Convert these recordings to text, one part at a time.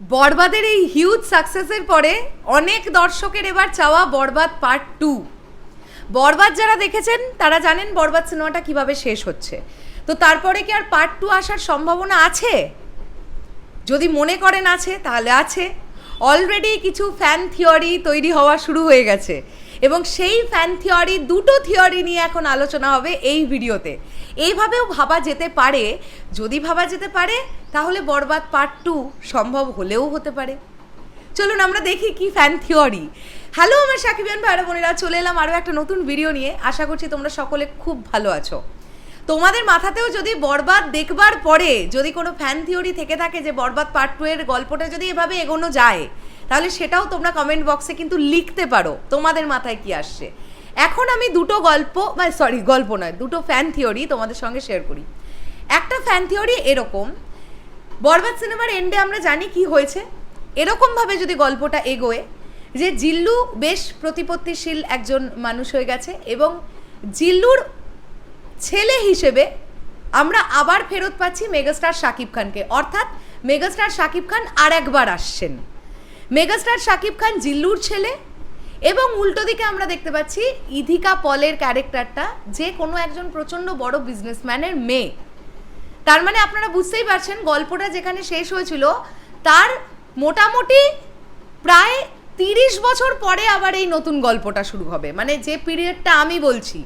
বরবাদের এই হিউজ সাকসেসের পরে অনেক দর্শকের এবার চাওয়া বরবাদ পার্ট টু বরবাদ যারা দেখেছেন, তারা জানেন বরবাদ সিনেমাটা কীভাবে শেষ হচ্ছে। তো তারপরে কি আর পার্ট টু আসার সম্ভাবনা আছে? যদি মনে করেন আছে, তাহলে আছে। অলরেডি কিছু ফ্যান থিওরি তৈরি হওয়া শুরু হয়ে গেছে। এবং সেই ফ্যান থিওরি দুটো থিওরি নিয়ে এখন আলোচনা হবে এই ভিডিওতে। এইভাবেও ভাবা যেতে পারে। যদি ভাবা যেতে পারে, তাহলে বরবাদ পার্ট টু সম্ভব হলেও হতে পারে। চলুন আমরা দেখি কি ফ্যান থিওরি হ্যালো আমার সাকিবিয়ান ভাইরা বোনেরা, চলে এলাম আরও একটা নতুন ভিডিও নিয়ে। আশা করছি তোমরা সকলে খুব ভালো আছো। তোমাদের মাথাতেও যদি বরবাদ দেখবার পরে যদি কোনো ফ্যান থিওরি থেকে থাকে যে বরবাদ পার্ট টু এর গল্পটা যদি এভাবে এগোনো যায় তাহলে সেটাও তোমরা কমেন্ট বক্সে কিন্তু লিখতে পারো, তোমাদের মাথায় কি আসছে। এখন আমি দুটো গল্প মানে সরি গল্প নয়, দুটো ফ্যান থিওরি তোমাদের সঙ্গে শেয়ার করি। একটা ফ্যান থিওরি এরকম, বরবাদ সিনেমার এন্ডে আমরা জানি কি হয়েছে। এরকমভাবে যদি গল্পটা এগোয়, যে জিল্লু বেশ প্রতিপত্তিশীল একজন মানুষ হয়ে গেছে এবং জিল্লুর ছেলে হিসেবে আমরা আবার ফেরত পাচ্ছি মেগাস্টার শাকিব খানকে। অর্থাৎ মেগাস্টার শাকিব খান আর একবার আসছেন। মেগাস্টার শাকিব খান জিল্লুর ছেলে এবং উল্টো দিকে আমরা দেখতে পাচ্ছি ইধিকা পলের ক্যারেক্টারটা, যে কোনো একজন প্রচণ্ড বড় বিজনেসম্যানের মেয়ে। তার মানে আপনারা বুঝতেই পারছেন, গল্পটা যেখানে শেষ হয়েছিল, তার মোটামুটি প্রায় তিরিশ বছর পরে আবার এই নতুন গল্পটা শুরু হবে। মানে যে পিরিয়ডটা আমি বলছি,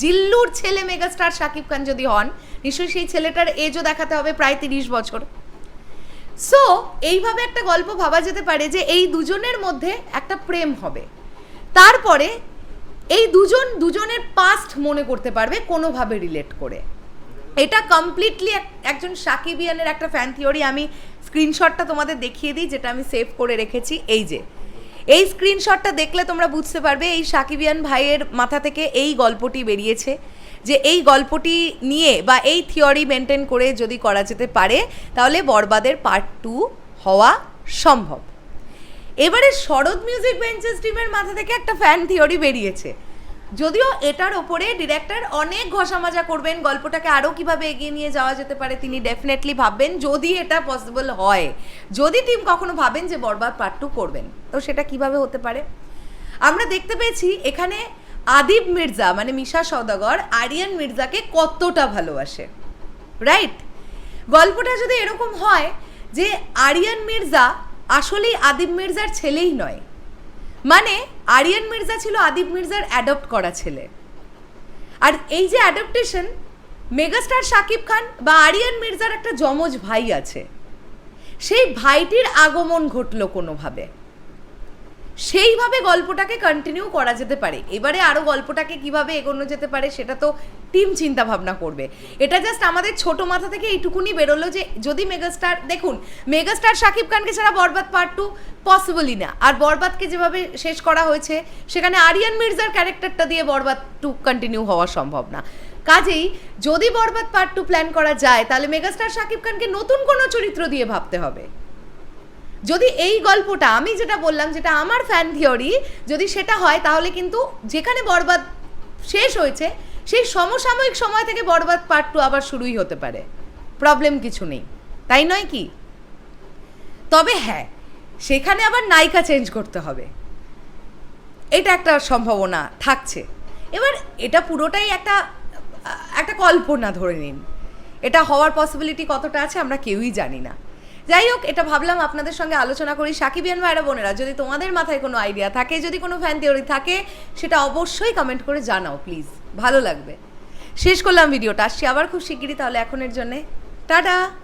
জিল্লুর ছেলে মেগাস্টার শাকিব খান যদি হন, নিশ্চয়ই সেই ছেলেটার এজও দেখাতে হবে প্রায় তিরিশ বছর। সো এইভাবে একটা গল্প ভাবা যেতে পারে যে এই দুজনের মধ্যে একটা প্রেম হবে। তারপরে এই দুজন দুজনের পাস্ট মনে করতে পারবে কোনোভাবে রিলেট করে। এটা কমপ্লিটলি একজন সাকিবিয়ানের একটা ফ্যান থিওরি আমি স্ক্রিনশটটা তোমাদের দেখিয়ে দিই, যেটা আমি সেভ করে রেখেছি। এই যে, এই স্ক্রিনশটটা দেখলে তোমরা বুঝতে পারবে, এই সাকিবিয়ান ভাইয়ের মাথা থেকে এই গল্পটি বেরিয়েছে। যে এই গল্পটি নিয়ে বা এই থিওরি মেনটেন করে যদি করা যেতে পারে, তাহলে বরবাদের পার্ট টু হওয়া সম্ভব। এবারে শরৎ মিউজিক বেঞ্চেস টিমের মাথা থেকে একটা ফ্যান থিওরি বেরিয়েছে। যদিও এটার ওপরে ডিরেক্টর অনেক ঘষামাজা করবেন, গল্পটাকে আরও কীভাবে এগিয়ে নিয়ে যাওয়া যেতে পারে তিনি ডেফিনেটলি ভাববেন, যদি এটা পসিবল হয়। যদি টিম কখনো ভাবেন যে বরবাদ পার্ট টু করবেন, তো সেটা কীভাবে হতে পারে? আমরা দেখতে পেয়েছি এখানে আদিব মির্জা মানে মিশা সওদাগর, আরিয়ান মির্জাকে কতটা ভালোবাসে রাইট গল্পটা যদি এরকম হয় যে আরিয়ান মির্জা আসলেই আদিব মির্জার ছেলেই নয় মানে আরিয়ান মির্জা ছিল আদিব মির্জার অ্যাডপ্ট করা ছেলে। আর এই যে অ্যাডাপ্টেশন মেগাস্টার শাকিব খান বা আরিয়ান মির্জার একটা যমজ ভাই আছে, সেই ভাইটির আগমন ঘটলো কোনোভাবে। সেইভাবে গল্পটাকে কন্টিনিউ করা যেতে পারে। এবারে আরও গল্পটাকে কীভাবে এগোনো যেতে পারে সেটা তো টিম চিন্তা ভাবনা করবে। এটা জাস্ট আমাদের ছোট মাথা থেকে এইটুকুনি বেরোলো যে, যদি মেগাস্টার দেখুন মেগাস্টার শাকিব খানকে ছাড়া বরবাদ পার্ট টু পসিবলই না। আর বরবাদকে যেভাবে শেষ করা হয়েছে, সেখানে আরিয়ান মির্জার ক্যারেক্টারটা দিয়ে বরবাদ টু কন্টিনিউ হওয়া সম্ভব না। কাজেই, যদি বরবাদ পার্ট টু প্ল্যান করা যায়, তাহলে মেগাস্টার শাকিব খানকে নতুন কোনো চরিত্র দিয়ে ভাবতে হবে। যদি এই গল্পটা আমি যেটা বললাম, যেটা আমার ফ্যান থিওরি যদি সেটা হয়, তাহলে কিন্তু যেখানে বরবাদ শেষ হয়েছে, সেই সমসাময়িক সময় থেকে বরবাদ পার্ট টু আবার শুরুই হতে পারে। প্রবলেম কিছু নেই। তাই নয় কি? তবে হ্যাঁ সেখানে আবার নায়িকা চেঞ্জ করতে হবে। এটা একটা সম্ভাবনা থাকছে। এবার এটা পুরোটাই একটা একটা কল্পনা ধরে নিন। এটা হওয়ার পসিবিলিটি কতটা আছে আমরা কেউই জানি না। যাই হোক, এটা ভাবলাম আপনাদের সঙ্গে আলোচনা করি। সাকিব সাকিবিয়ান ভাইরা, বোনেরা, যদি তোমাদের মাথায় কোনো আইডিয়া থাকে, যদি কোনো ফ্যান থিওরি থাকে, সেটা অবশ্যই কমেন্ট করে জানাও প্লিজ ভালো লাগবে। শেষ করলাম ভিডিওটা আসছি আবার খুব শিগগিরই, তাহলে এখনের জন্যে। টাটা!